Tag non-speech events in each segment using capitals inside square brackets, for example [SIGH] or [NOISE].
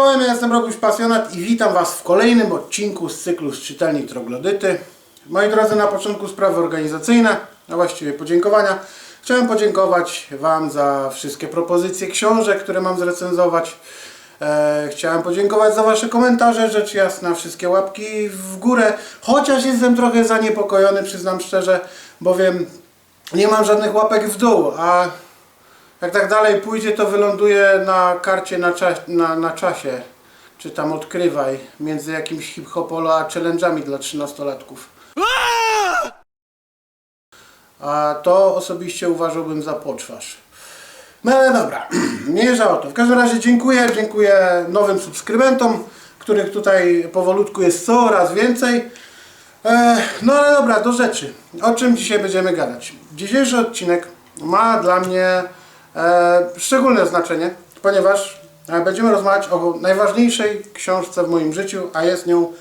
Czołem, ja jestem Robuś Pasjonat i witam Was w kolejnym odcinku z cyklu z czytelni Troglodyty. Moi drodzy, na początku sprawy organizacyjne, a właściwie podziękowania. Chciałem podziękować Wam za wszystkie propozycje książek, które mam zrecenzować. E, chciałem podziękować za Wasze komentarze, rzecz jasna, wszystkie łapki w górę. Chociaż jestem trochę zaniepokojony, przyznam szczerze, bowiem nie mam żadnych łapek w dół, a jak tak dalej pójdzie, to wyląduje na karcie na, na, na czasie. Czy tam odkrywaj między jakimś hip-hopolo a challenge'ami dla 13-latków. A to osobiście uważałbym za poczwarz. No ale dobra, [CLEARS THROAT] mniejsza o to. W każdym razie dziękuję, dziękuję nowym subskrybentom, których tutaj powolutku jest coraz więcej. E, no ale dobra, do rzeczy. O czym dzisiaj będziemy gadać? Dzisiejszy odcinek ma dla mnie szczególne znaczenie, ponieważ e, będziemy rozmawiać o najważniejszej książce w moim życiu, a jest nią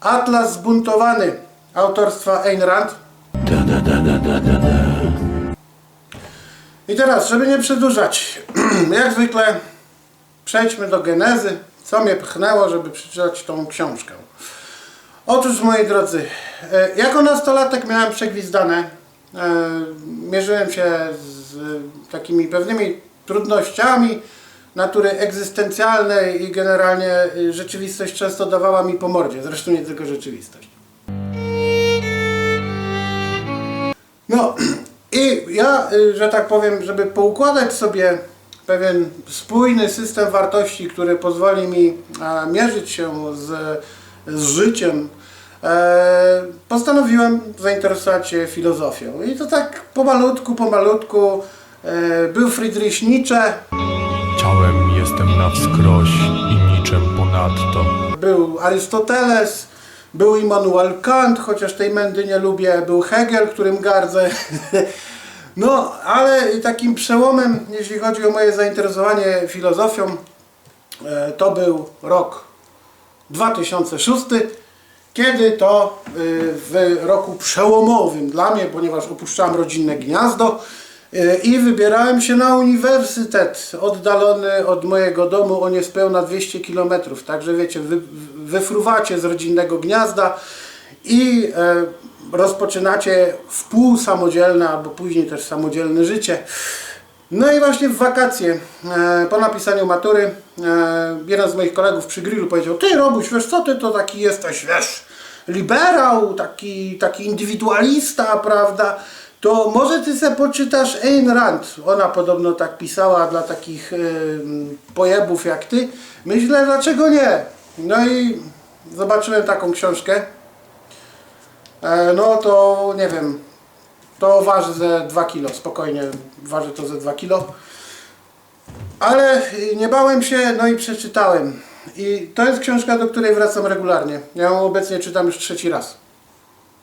Atlas Zbuntowany autorstwa Ayn Rand. I teraz, żeby nie przedłużać, [CLEARS THROAT] jak zwykle przejdźmy do genezy, co mnie pchnęło, żeby przeczytać tą książkę. Otóż, moi drodzy, e, jako nastolatek miałem przegwizdane. e, Mierzyłem się z takimi pewnymi trudnościami natury egzystencjalnej i generalnie e, rzeczywistość często dawała mi po mordzie. Zresztą nie tylko rzeczywistość. No [CLEARS THROAT] i ja, y, że tak powiem, żeby poukładać sobie pewien spójny system wartości, który pozwoli mi mierzyć się z, z życiem, postanowiłem zainteresować się filozofią. I to tak pomalutku, pomalutku e, był Friedrich Nietzsche, Ciałem jestem na wskroś i niczym ponadto. był Arystoteles, był Immanuel Kant, chociaż tej mędy nie lubię, był Hegel, którym gardzę. [LAUGHS] No, ale takim przełomem, jeśli chodzi o moje zainteresowanie filozofią, e, to był rok 2006, kiedy to y, w roku przełomowym dla mnie, ponieważ opuszczałem rodzinne gniazdo y, i wybierałem się na uniwersytet oddalony od mojego domu o niespełna 200 km. Także wiecie, wy, wyfruwacie z rodzinnego gniazda i e, rozpoczynacie wpół samodzielne albo później też samodzielne życie. No i właśnie w wakacje, e, po napisaniu matury, e, jeden z moich kolegów przy grillu powiedział Ty Robuś, wiesz co ty to taki jesteś, wiesz, liberał, taki, taki indywidualista, prawda? To może ty se poczytasz Ayn Rand. Ona podobno tak pisała dla takich e, pojebów jak ty. Myślę, dlaczego nie? No i zobaczyłem taką książkę. E, no to nie wiem, to waży ze 2 kilo, spokojnie waży to ze 2 kilo. Ale y, nie bałem się, no i przeczytałem. I to jest książka, do której wracam regularnie. Ja ją obecnie czytam już trzeci raz.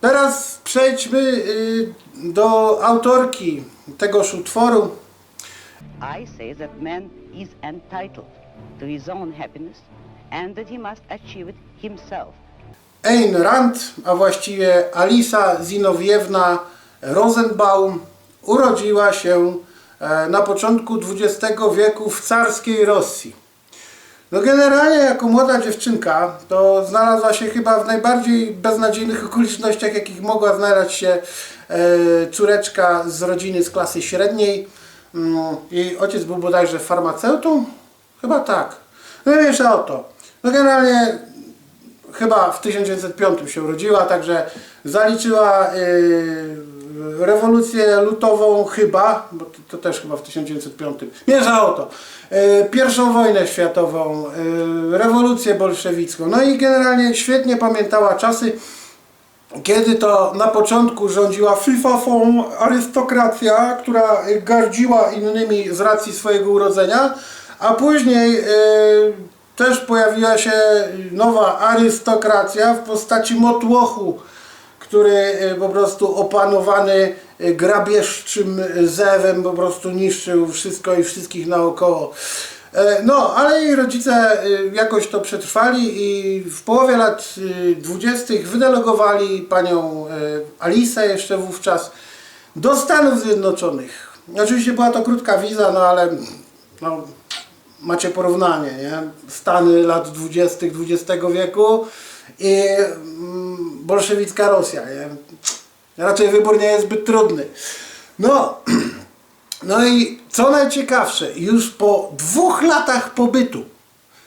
Teraz przejdźmy y, do autorki tegoż utworu. I say that man is entitled to his own happiness and that he must achieve it himself. Ayn Rand, a właściwie Alisa Zinowiewna Rosenbaum urodziła się e, na początku XX wieku w carskiej Rosji. No generalnie jako młoda dziewczynka to znalazła się chyba w najbardziej beznadziejnych okolicznościach, jakich mogła znaleźć się e, córeczka z rodziny z klasy średniej. Mm, Jej ojciec był bodajże farmaceutą? Chyba tak. No i wiesz o to. No generalnie chyba w 1905 się urodziła, także zaliczyła y, rewolucję lutową chyba, bo to, to też chyba w 1905. Mierza o to. Y, pierwszą wojnę światową, y, rewolucję bolszewicką. No i generalnie świetnie pamiętała czasy, kiedy to na początku rządziła fifafą arystokracja, która gardziła innymi z racji swojego urodzenia, a później y, też pojawiła się nowa arystokracja w postaci motłochu, który y, po prostu opanowany y, grabieżczym zewem po prostu niszczył wszystko i wszystkich naokoło. E, No, ale jej rodzice jakoś to przetrwali i w połowie lat y, dwudziestych wydelegowali panią Alisę jeszcze wówczas do Stanów Zjednoczonych. Oczywiście była to krótka wiza, no ale no, macie porównanie, nie? Stany lat 20. XX wieku i mm, bolszewicka Rosja? Raczej wybór nie jest zbyt trudny. No, [CLEARS THROAT] no i co najciekawsze, już po dwóch latach pobytu,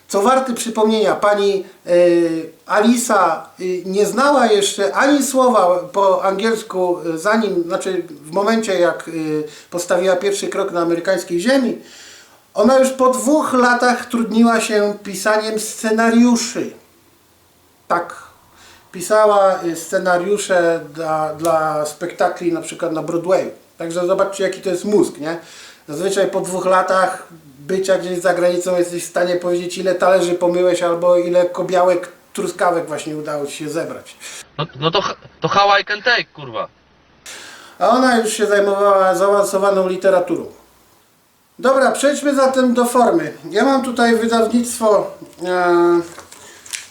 co warte przypomnienia, pani e, Alisa e, nie znała jeszcze ani słowa po angielsku, e, zanim, znaczy w momencie jak e, postawiła pierwszy krok na amerykańskiej ziemi, ona już po dwóch latach trudniła się pisaniem scenariuszy. Tak. Pisała y, scenariusze dla, dla spektakli na przykład na Broadwayu. Także zobaczcie jaki to jest mózg, nie? Zazwyczaj po dwóch latach bycia gdzieś za granicą jesteś w stanie powiedzieć ile talerzy pomyłeś albo ile kobiałek truskawek właśnie udało Ci się zebrać. No, no to, to how I can take, kurwa. A ona już się zajmowała zaawansowaną literaturą. Dobra, przejdźmy zatem do formy. Ja mam tutaj wydawnictwo e,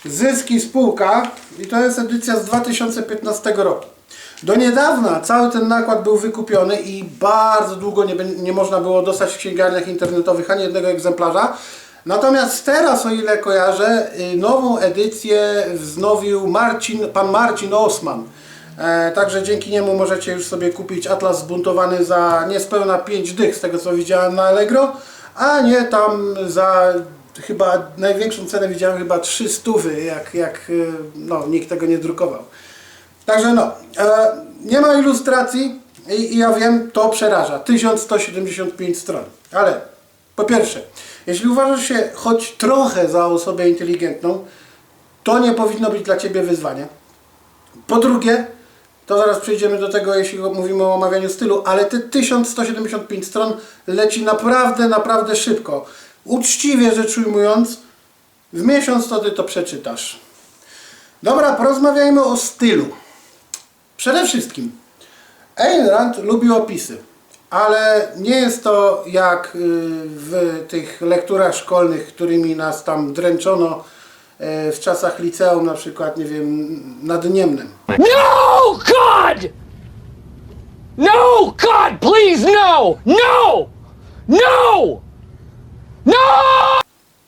Zyski Spółka i to jest edycja z 2015 roku. Do niedawna cały ten nakład był wykupiony i bardzo długo nie, nie można było dostać w księgarniach internetowych ani jednego egzemplarza. Natomiast teraz, o ile kojarzę, y, nową edycję wznowił Marcin, pan Marcin Osman. E, także dzięki niemu możecie już sobie kupić Atlas zbuntowany za niespełna 5 dych, z tego co widziałem na Allegro, a nie tam za chyba największą cenę widziałem chyba 300, jak, jak y, no, nikt tego nie drukował. Także no, e, nie ma ilustracji i, i ja wiem, to przeraża. 1175 stron. Ale po pierwsze, jeśli uważasz się choć trochę za osobę inteligentną, to nie powinno być dla Ciebie wyzwanie. Po drugie, to zaraz przejdziemy do tego, jeśli mówimy o omawianiu stylu, ale te 1175 stron leci naprawdę, naprawdę szybko. Uczciwie rzecz ujmując, w miesiąc to Ty to przeczytasz. Dobra, porozmawiajmy o stylu. Przede wszystkim, Ayn Rand lubi opisy, ale nie jest to jak y, w tych lekturach szkolnych, którymi nas tam dręczono y, w czasach liceum, na przykład, nie wiem, nad Niemnem. No, God! No, God, please, no! No! No! No!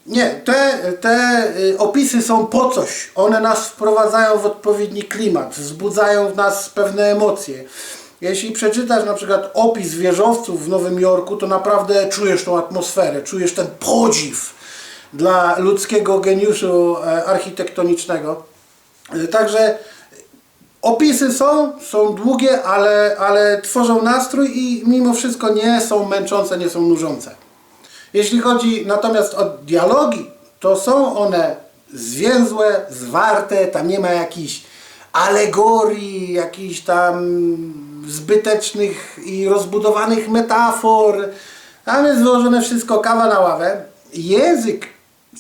Nie, te, te y, opisy są po coś. One nas wprowadzają w odpowiedni klimat, wzbudzają w nas pewne emocje. Jeśli przeczytasz na przykład opis wieżowców w Nowym Jorku, to naprawdę czujesz tą atmosferę, czujesz ten podziw dla ludzkiego geniuszu e, architektonicznego. E, Także Opisy są, są długie, ale, ale tworzą nastrój i mimo wszystko nie są męczące, nie są nużące. Jeśli chodzi natomiast o dialogi, to są one zwięzłe, zwarte, tam nie ma jakichś alegorii, jakichś tam zbytecznych i rozbudowanych metafor. Tam jest wyłożone wszystko kawa na ławę. Język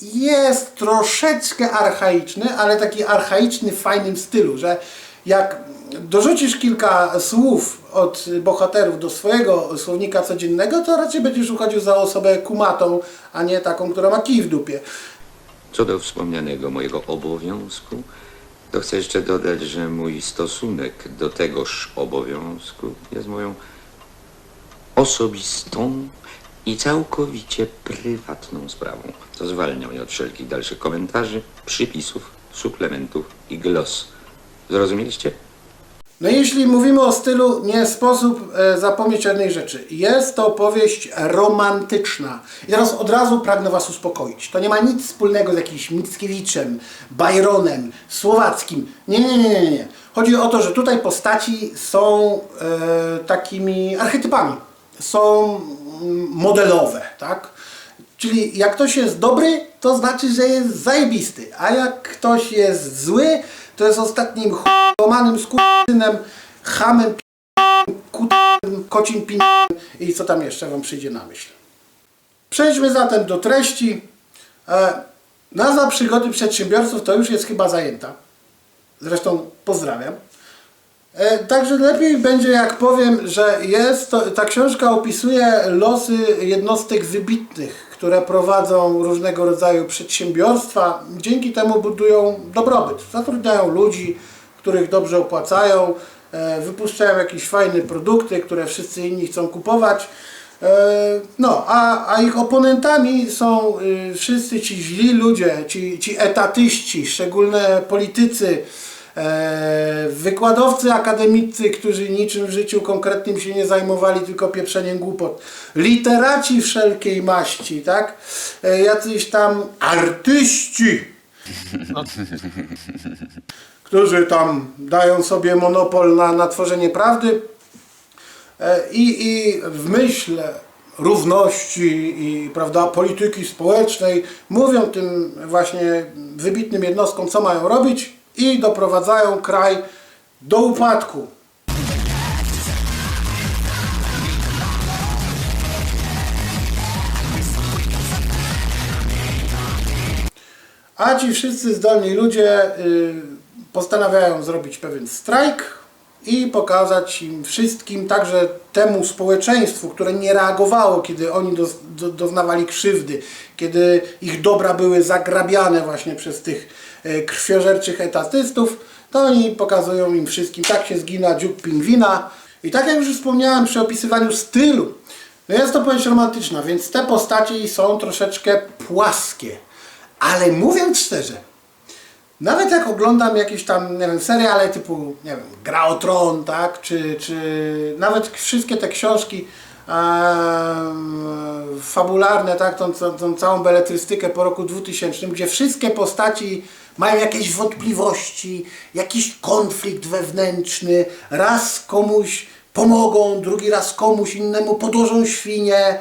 jest troszeczkę archaiczny, ale taki archaiczny w fajnym stylu, że jak dorzucisz kilka słów od bohaterów do swojego słownika codziennego, to raczej będziesz uchodził za osobę kumatą, a nie taką, która ma kij w dupie. Co do wspomnianego mojego obowiązku, to chcę jeszcze dodać, że mój stosunek do tegoż obowiązku jest moją osobistą i całkowicie prywatną sprawą, co zwalnia mnie od wszelkich dalszych komentarzy, przypisów, suplementów i glos. Zrozumieliście? No jeśli mówimy o stylu, nie sposób e, zapomnieć o jednej rzeczy. Jest to powieść romantyczna. I teraz od razu pragnę Was uspokoić. To nie ma nic wspólnego z jakimś Mickiewiczem, Byronem, Słowackim. Nie, nie, nie, nie, nie. Chodzi o to, że tutaj postaci są e, takimi archetypami. Są mm, modelowe, tak? Czyli jak ktoś jest dobry, to znaczy, że jest zajebisty. A jak ktoś jest zły, to jest ostatnim ch**omanym skurczynem, hamem, p***ym, kutym, kocim pin i co tam jeszcze Wam przyjdzie na myśl. Przejdźmy zatem do treści. E, nazwa przygody przedsiębiorców to już jest chyba zajęta. Zresztą pozdrawiam. E, Także lepiej będzie jak powiem, że jest to, ta książka opisuje losy jednostek wybitnych, które prowadzą różnego rodzaju przedsiębiorstwa. Dzięki temu budują dobrobyt. Zatrudniają ludzi, których dobrze opłacają, e, wypuszczają jakieś fajne produkty, które wszyscy inni chcą kupować. E, No, a, a ich oponentami są y, wszyscy ci źli ludzie, ci, ci etatyści, szczególne politycy, wykładowcy akademicy, którzy niczym w życiu konkretnym się nie zajmowali, tylko pieprzeniem głupot, literaci wszelkiej maści, tak? E, Jacyś tam artyści, którzy tam dają sobie monopol na, na tworzenie prawdy, E, I, I w myśl równości i prawda, polityki społecznej mówią tym właśnie wybitnym jednostkom, co mają robić i doprowadzają kraj do upadku. A ci wszyscy zdolni ludzie y, postanawiają zrobić pewien strajk i pokazać im wszystkim, także temu społeczeństwu, które nie reagowało, kiedy oni do, do, doznawali krzywdy, kiedy ich dobra były zagrabiane właśnie przez tych krwiożerczych etatystów, to oni pokazują im wszystkim, tak się zgina dziób pingwina. I tak jak już wspomniałem przy opisywaniu stylu, no jest to powieść romantyczna, więc te postaci są troszeczkę płaskie. Ale mówiąc szczerze, nawet jak oglądam jakieś tam, nie wiem, seriale typu, nie wiem, Gra o Tron, tak, czy, czy nawet wszystkie te książki em, fabularne, tak, tą, tą, tą całą beletrystykę po roku 2000, gdzie wszystkie postaci mają jakieś wątpliwości, jakiś konflikt wewnętrzny, raz komuś pomogą, drugi raz komuś innemu podłożą świnie,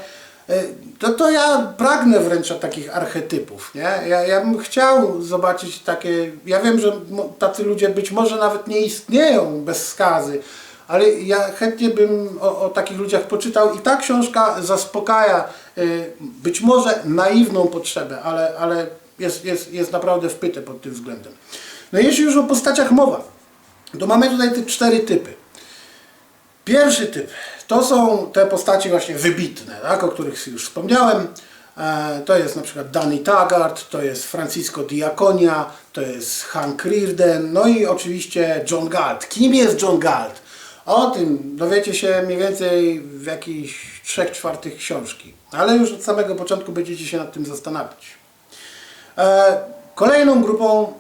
E, to, to ja pragnę wręcz takich archetypów, nie? Ja, ja bym chciał zobaczyć takie, ja wiem, że tacy ludzie być może nawet nie istnieją bez skazy, ale ja chętnie bym o, o takich ludziach poczytał i ta książka zaspokaja y, być może naiwną potrzebę, ale, ale jest, jest, jest naprawdę wpyte pod tym względem. No jeśli już o postaciach mowa, to mamy tutaj te cztery typy. Pierwszy typ to są te postaci właśnie wybitne, tak, o których już wspomniałem. E, To jest na przykład Danny Taggart, to jest Francisco Diaconia, to jest Hank Rearden, no i oczywiście John Galt. Kim jest John Galt? O tym dowiecie się mniej więcej w jakichś trzech czwartych książki, ale już od samego początku będziecie się nad tym zastanawiać. E, Kolejną grupą,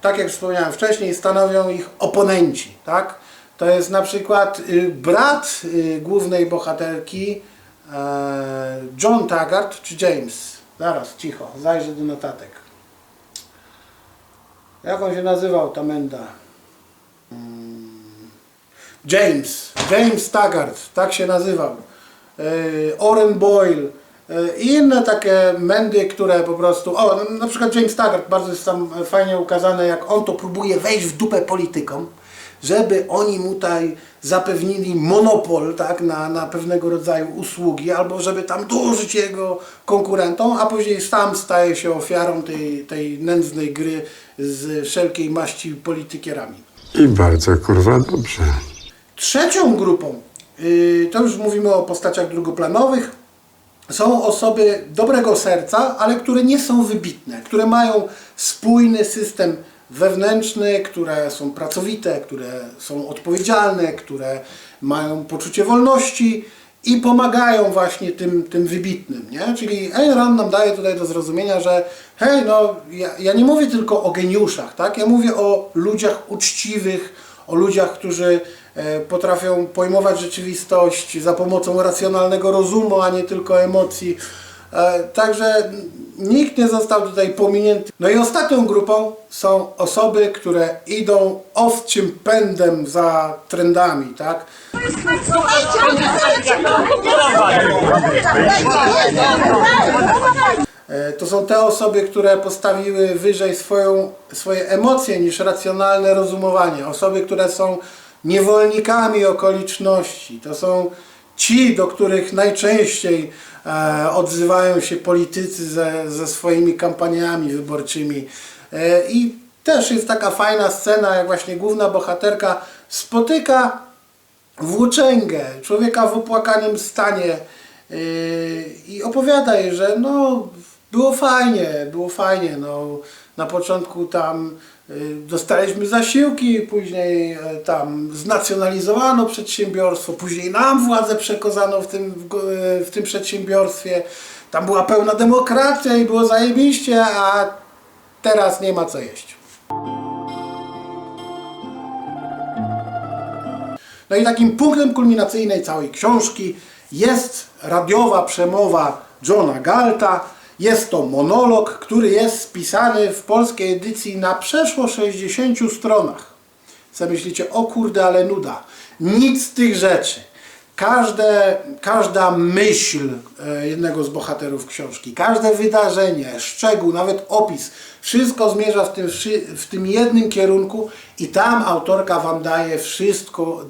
tak jak wspomniałem wcześniej, stanowią ich oponenci, tak? To jest na przykład y, brat y, głównej bohaterki e, John Taggart czy James. Zaraz, cicho, zajrzę do notatek. Jak on się nazywał, ta menda? Mm, James, James Taggart, tak się nazywał. E, Oren Boyle i inne takie mędy, które po prostu, o no, na przykład James Taggart, bardzo jest tam fajnie ukazane, jak on to próbuje wejść w dupę politykom, żeby oni mu tutaj zapewnili monopol tak, na, na pewnego rodzaju usługi, albo żeby tam dłużyć jego konkurentom, a później sam staje się ofiarą tej, tej nędznej gry z wszelkiej maści politykierami. I bardzo kurwa dobrze. Trzecią grupą, yy, to już mówimy o postaciach drugoplanowych, są osoby dobrego serca, ale które nie są wybitne, które mają spójny system wewnętrzny, które są pracowite, które są odpowiedzialne, które mają poczucie wolności i pomagają właśnie tym, tym wybitnym, nie? Czyli Ayn Rand nam daje tutaj do zrozumienia, że hej, no ja, ja nie mówię tylko o geniuszach, tak? Ja mówię o ludziach uczciwych, o ludziach, którzy potrafią pojmować rzeczywistość za pomocą racjonalnego rozumu, a nie tylko emocji. E, Także nikt nie został tutaj pominięty. No i ostatnią grupą są osoby, które idą owczym pędem za trendami, tak? E, To są te osoby, które postawiły wyżej swoją, swoje emocje niż racjonalne rozumowanie. Osoby, które są niewolnikami okoliczności. To są ci, do których najczęściej e, odzywają się politycy ze, ze swoimi kampaniami wyborczymi. E, I też jest taka fajna scena, jak właśnie główna bohaterka spotyka włóczęgę, człowieka w opłakanym stanie yy, i opowiada jej, że no było fajnie, było fajnie, no na początku tam dostaliśmy zasiłki, później e, tam znacjonalizowano przedsiębiorstwo, później nam władzę przekazano w tym, e, w tym przedsiębiorstwie. Tam była pełna demokracja i było zajebiście, a teraz nie ma co jeść. No i takim punktem kulminacyjnej całej książki jest radiowa przemowa Johna Galta. Jest to monolog, który jest spisany w polskiej edycji na przeszło 60 stronach. Co myślicie, o kurde, ale nuda. Nic z tych rzeczy. Każde, każda myśl e, jednego z bohaterów książki, każde wydarzenie, szczegół, nawet opis, wszystko zmierza w tym, w tym jednym kierunku i tam autorka Wam daje wszystko,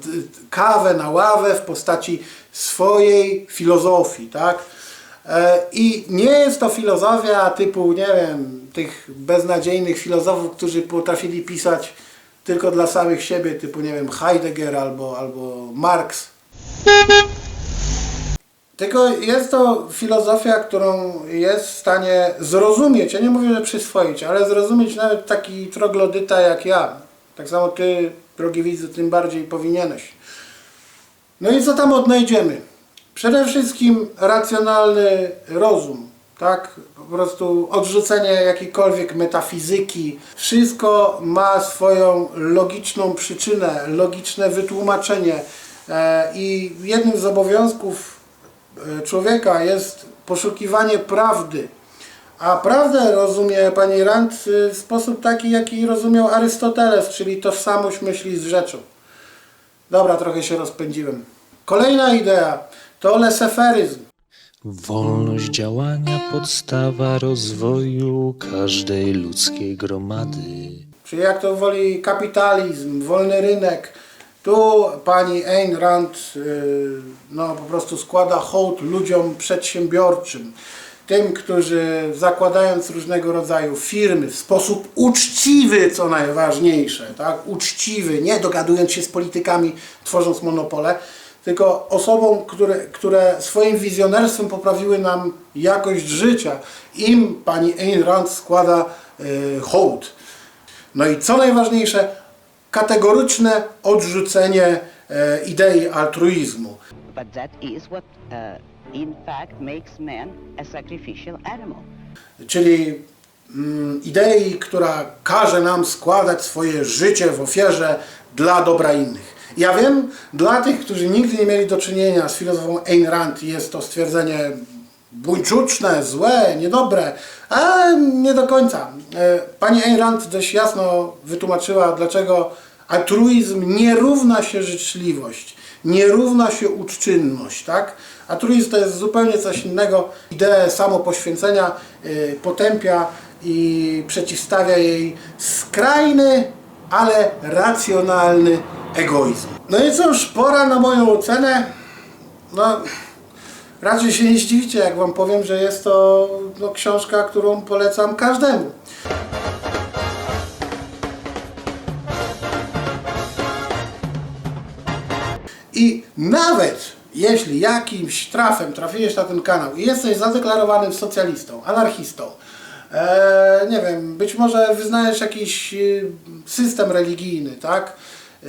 kawę na ławę w postaci swojej filozofii, tak? E, I nie jest to filozofia typu, nie wiem, tych beznadziejnych filozofów, którzy potrafili pisać tylko dla samych siebie, typu, nie wiem, Heidegger albo, albo Marx. Tylko jest to filozofia, którą jest w stanie zrozumieć, ja nie mówię, że przyswoić, ale zrozumieć nawet taki troglodyta jak ja. Tak samo ty, drogi widzu, tym bardziej powinieneś. No i co tam odnajdziemy? Przede wszystkim racjonalny rozum, tak? Po prostu odrzucenie jakiejkolwiek metafizyki. Wszystko ma swoją logiczną przyczynę, logiczne wytłumaczenie. E, I jednym z obowiązków e, człowieka jest poszukiwanie prawdy. A prawdę rozumie pani Rand w sposób taki, jaki rozumiał Arystoteles, czyli tożsamość myśli z rzeczą. Dobra, trochę się rozpędziłem. Kolejna idea to leseferyzm. Wolność działania podstawa rozwoju każdej ludzkiej gromady. Czyli jak to woli kapitalizm, wolny rynek. Tu pani Ayn Rand y, no, po prostu składa hołd ludziom przedsiębiorczym. Tym, którzy zakładając różnego rodzaju firmy w sposób uczciwy, co najważniejsze, tak? uczciwy, nie dogadując się z politykami, tworząc monopole, tylko osobom, które, które swoim wizjonerstwem poprawiły nam jakość życia. Im pani Ayn Rand składa y, hołd. No i co najważniejsze, kategoryczne odrzucenie e, idei altruizmu. But that is what, uh, in fact, makes man a sacrificial animal. Czyli mm, idei, która każe nam składać swoje życie w ofierze dla dobra innych. Ja wiem, dla tych, którzy nigdy nie mieli do czynienia z filozofą Ayn Rand jest to stwierdzenie buńczuczne, złe, niedobre, a nie do końca. E, Pani Ayn Rand dość jasno wytłumaczyła, dlaczego altruizm nie równa się życzliwość, nie równa się uczczynność, tak? Altruizm to jest zupełnie coś innego. Ideę samopoświęcenia y, potępia i przeciwstawia jej skrajny, ale racjonalny egoizm. No i cóż, pora na moją ocenę. No, raczej się nie zdziwicie, jak Wam powiem, że jest to no, książka, którą polecam każdemu. I nawet jeśli jakimś trafem trafiłeś na ten kanał i jesteś zadeklarowanym socjalistą, anarchistą, e, nie wiem, być może wyznajesz jakiś e, system religijny, tak? E,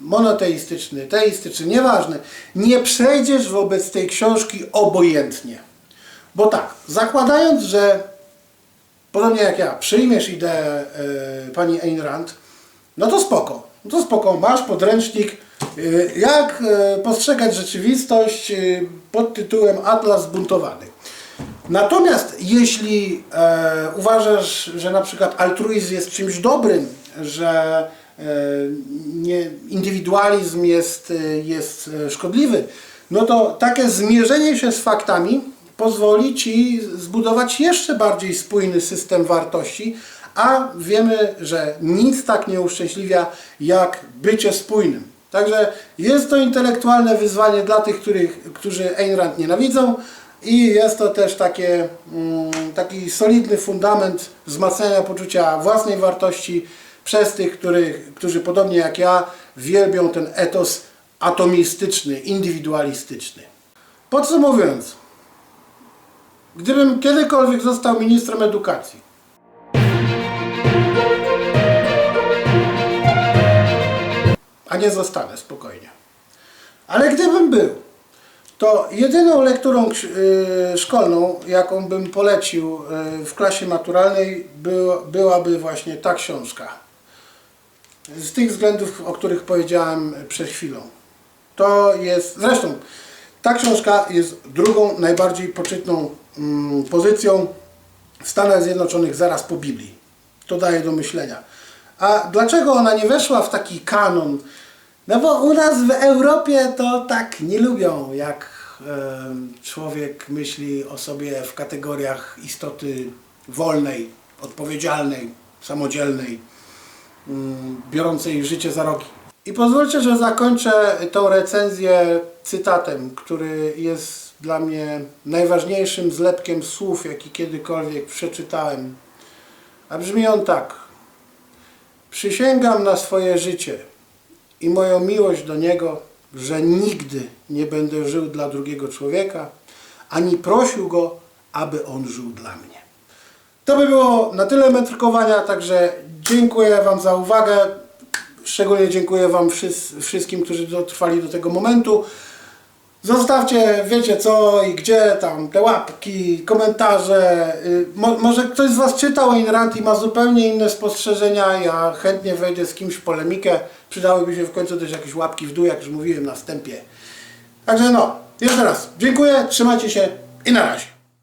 monoteistyczny, teistyczny, nieważne. Nie przejdziesz wobec tej książki obojętnie. Bo tak, zakładając, że podobnie jak ja, przyjmiesz ideę e, pani Ayn Rand, no to spoko. No to spoko, masz podręcznik, y, jak postrzegać rzeczywistość y, pod tytułem Atlas zbuntowany. Natomiast jeśli e, uważasz, że na przykład altruizm jest czymś dobrym, że nie, indywidualizm jest, e, jest e, szkodliwy, no to takie zmierzenie się z faktami pozwoli Ci zbudować jeszcze bardziej spójny system wartości, a wiemy, że nic tak nie uszczęśliwia jak bycie spójnym. Także jest to intelektualne wyzwanie dla tych, których, którzy Ayn Rand nienawidzą i jest to też takie, mm, taki solidny fundament wzmacniania poczucia własnej wartości przez tych, których, którzy podobnie jak ja wielbią ten etos atomistyczny, indywidualistyczny. Podsumowując, gdybym kiedykolwiek został ministrem edukacji, a nie zostanę spokojnie. Ale gdybym był, to jedyną lekturą y, szkolną, jaką bym polecił y, w klasie maturalnej, byłaby właśnie ta książka. Z tych względów, o których powiedziałem przed chwilą. To jest, zresztą, ta książka jest drugą najbardziej poczytną mm, pozycją w Stanach Zjednoczonych zaraz po Biblii. To daje do myślenia. A dlaczego ona nie weszła w taki kanon? No bo u nas w Europie to tak nie lubią, jak człowiek myśli o sobie w kategoriach istoty wolnej, odpowiedzialnej, samodzielnej, biorącej życie za rogi. I pozwólcie, że zakończę tą recenzję cytatem, który jest dla mnie najważniejszym zlepkiem słów, jaki kiedykolwiek przeczytałem. A brzmi on tak. Przysięgam na swoje życie i moją miłość do Niego, że nigdy nie będę żył dla drugiego człowieka, ani prosił Go, aby On żył dla mnie. To by było na tyle metrkowania, także dziękuję Wam za uwagę. Szczególnie dziękuję Wam wszys- wszystkim, którzy dotrwali do tego momentu. Zostawcie, wiecie co i gdzie, tam te łapki, komentarze. Y, Mo, może ktoś z Was czytał Ayn i ma zupełnie inne spostrzeżenia. Ja chętnie wejdę z kimś w polemikę. Przydałyby się w końcu też jakieś łapki w dół, jak już mówiłem na wstępie. Także no, jeszcze raz dziękuję, trzymajcie się i na razie.